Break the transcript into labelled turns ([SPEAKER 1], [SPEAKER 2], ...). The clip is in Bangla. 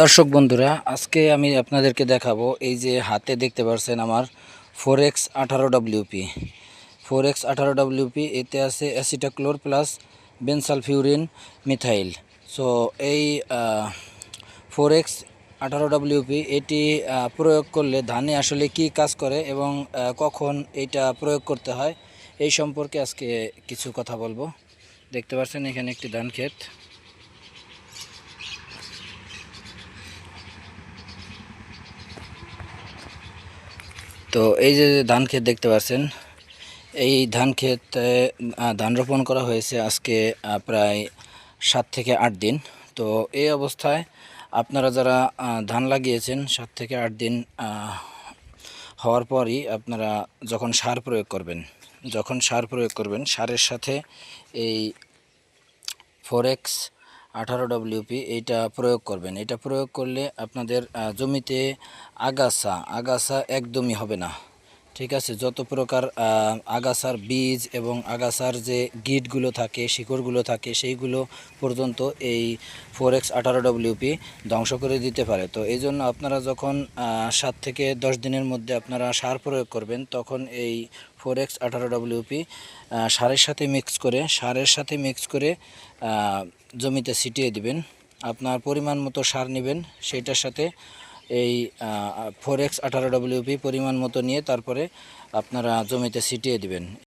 [SPEAKER 1] দর্শক বন্ধুরা, আজকে আমি আপনাদেরকে দেখাবো এই যে হাতে দেখতে পাচ্ছেন আমার ফোর এক্স আঠারো ডাব্লিউপি ফোর এক্স আঠারো ডাব্লিউপি এতে আছে acetachlor plus bensulfuron methyl so এই ফোর এক্স আঠারো ডাব্লিউপি এটি প্রয়োগ করলে ধানে আসলে কি কাজ করে এবং কখন এটা প্রয়োগ করতে হয়, এই সম্পর্কে আজকে কিছু কথা বলব। দেখতে পাচ্ছেন এখানে একটি ধান ক্ষেত। তো এই যে ধান ক্ষেত দেখতে পাচ্ছেন, এই ধান ক্ষেতে ধান রোপণ করা হয়েছে আজকে প্রায় সাত থেকে আট দিন। তো এই অবস্থায় আপনারা যারা ধান লাগিয়েছেন সাত থেকে আট দিন হওয়ার পরই আপনারা যখন সার প্রয়োগ করবেন, যখন সার প্রয়োগ করবেন, সারের সাথে এই ফোর এক্স আঠারো ডব্লিউপি এইটা প্রয়োগ করবেন। এটা প্রয়োগ করলে আপনাদের জমিতে আগাছা আগাছা একদমই হবে না। ঠিক আছে, যত প্রকার আগাছার বীজ এবং আগাছার যে গিটগুলো থাকে, শিকড়গুলো থাকে, সেইগুলো পর্যন্ত এই ফোর এক্স আঠারো ডব্লিউপি ধ্বংস করে দিতে পারে। তো এই জন্য আপনারা যখন সাত থেকে দশ দিনের মধ্যে আপনারা সার প্রয়োগ করবেন, তখন এই ফোর এক্স আঠারো ডব্লিউপি সারের সাথে মিক্স করে, সারের সাথে মিক্স করে জমিতে ছিটিয়ে দিবেন। আপনার পরিমাণ মতো সার নেবেন, সেইটার সাথে এই ফোর এক্স আঠারো ডব্লিউপি পরিমাণ মতো নিয়ে তারপরে আপনারা জমিতে ছিটিয়ে দিবেন।